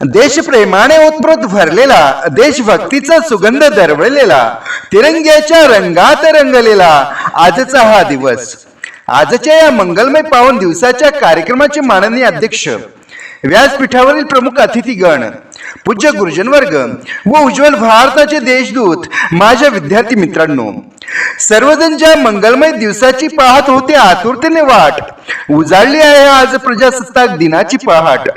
देशप्रेमाने उत्प्रोत भरलेला देशभक्तीचा सुगंध दरवळलेला तिरंग्याच्या रंगात रंगलेला आजचा हा दिवस. आजच्या या मंगलमय पावन दिवसाच्या कार्यक्रमाचे माननीय अध्यक्ष व्यासपीठावरील प्रमुख अतिथीगण पूज्य गुरुजन वर्ग व उज्ज्वल भारताचे देशदूत माझ्या विद्यार्थी मित्रांनो सर्वजण ज्या मंगलमय दिवसाची पाहत होते आतुरतेने वाट उजाडली आहे आज प्रजासत्ताक दिनाची पहाट.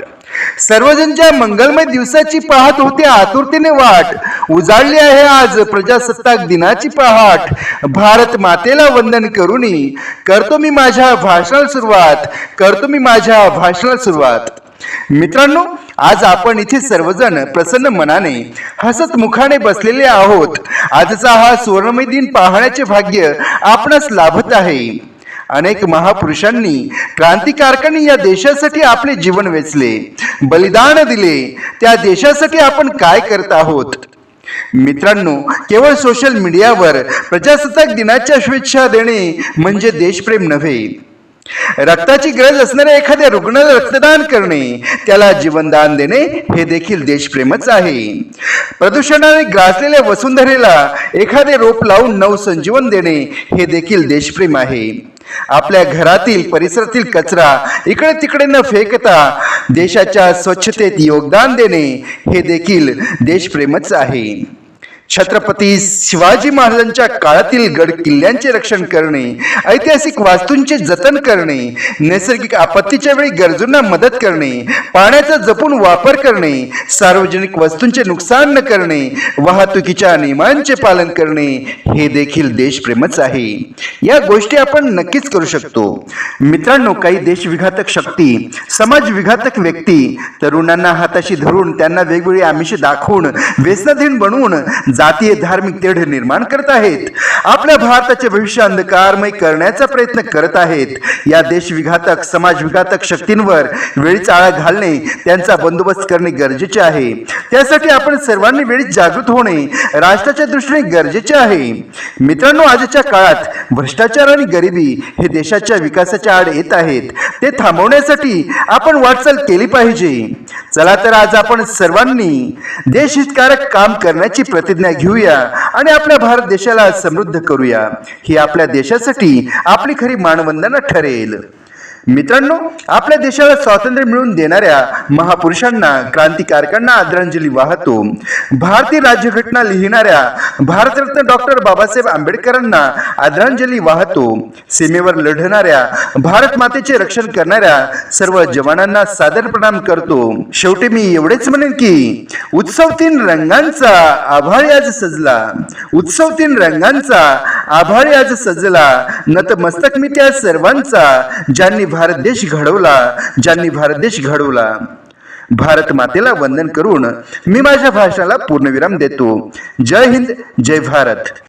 सर्वजणच्या मंगलमय दिवसाची पाहत होते आतुरतेने वाट. उजाळली आहे आज प्रजासत्ताक दिनाची पहाट. भारत मातेला वंदन करुणी. करतो मी माझ्या भाषणाला सुरुवात. करतो मी माझ्या भाषणाला सुरुवात. मित्रांनो आज आपण इथे सर्वजण प्रसन्न मनाने हसत मुखाने बसलेले आहोत. आजचा हा सुवर्णमय दिन पाहण्याचे भाग्य आपणास लाभत आहे. अनेक महापुरुषांनी क्रांतिकारकांनी या देशासाठी आपले जीवन वेचले बलिदान दिले. त्या देशासाठी आपण काय करत आहोत? मित्रांनो केवळ सोशल मीडियावर प्रजासत्ताक दिनाच्या शुभेच्छा देणे म्हणजे देशप्रेम नव्हे. रक्ताची गरज असणाऱ्या एखाद्या रुग्णाला रक्तदान करणे त्याला जीवनदान देणे हे देखील देशप्रेमच आहे. प्रदूषणाने ग्रासलेल्या वसुंधरेला एखादे रोप लावून नवसंजीवन देणे हे देखील देशप्रेम आहे. आपल्या घरातील परिसरातील कचरा इकडे तिकडे न फेकता देशाच्या स्वच्छतेत योगदान देणे हे देखील देशप्रेमच आहे. छत्रपती शिवाजी महाराजांच्या काळातील गड किल्ल्यांचे रक्षण करणे ऐतिहासिक वास्तूंचे जतन करणे नैसर्गिक आपत्तीच्या वेळी गरजूंना मदत करणे पाण्याचा जपून वापर करणे सार्वजनिक वस्तूंचे नुकसान न करणे वाहतुकीच्या नियमांचे पालन करणे हे देखील देशप्रेमच आहे. या गोष्टी आपण नक्कीच करू शकतो. मित्रांनो काही देशविघातक शक्ती समाज विघातक व्यक्ती तरुणांना हाताशी धरून त्यांना वेगवेगळी आमिषे दाखवून व्यसनाधीन बनवून जातीय धार्मिक तेढ निर्माण करत आहेत. आपल्या भारताचे भविष्य अंधकारमय करण्याचा प्रयत्न करत आहेत. या देशविघातक समाजविघातक शक्तींवर वेळीच आळा घालणे त्यांचा बंदोबस्त करणे गरजेचे आहे. त्यासाठी आपण सर्वांनी वेळीच जागृत होणे राष्ट्राच्या दृष्टीने गरजेचे आहे. मित्रांनो आजच्या काळात भ्रष्टाचार आणि गरिबी हे देशाच्या विकासाच्या आड येत आहेत. ते थांबवण्यासाठी आपण वाटचाल केली पाहिजे. चला तर आज आपण सर्वांनी देशहितकारक काम करण्याची प्रतिज्ञा घेऊया आणि आपल्या भारत देशाला समृद्ध करूया. ही आपल्या देशासाठी आपली खरी मानवंदना ठरेल. मित्रांनो आपल्या देशाला स्वातंत्र्य मिळवून देणाऱ्या महापुरुषांना क्रांतिकारकांना आदरांजली वाहतो भारतीय राज्यघटना लिहिणाऱ्या भारतरत्न डॉक्टर बाबासाहेब आंबेडकरांना आदरांजली वाहतो सीमेवर लढणाऱ्या भारत मातेचे रक्षण करणाऱ्या सर्व जवानांना सादर प्रणाम करतो. शेवटी मी एवढेच म्हणेन की उत्सव तीन रंगांचा आभाळ आज सजला. उत्सव तीन रंगांचा आभारी आज सजला. नतमस्तक मी त्या सर्वांचा. ज्यांनी भारत देश घडवला ज्यांनी भारत देश घडवला. भारत मातेला वंदन करून मी माझ्या भाषणाला पूर्णविराम देतो. जय हिंद जय भारत.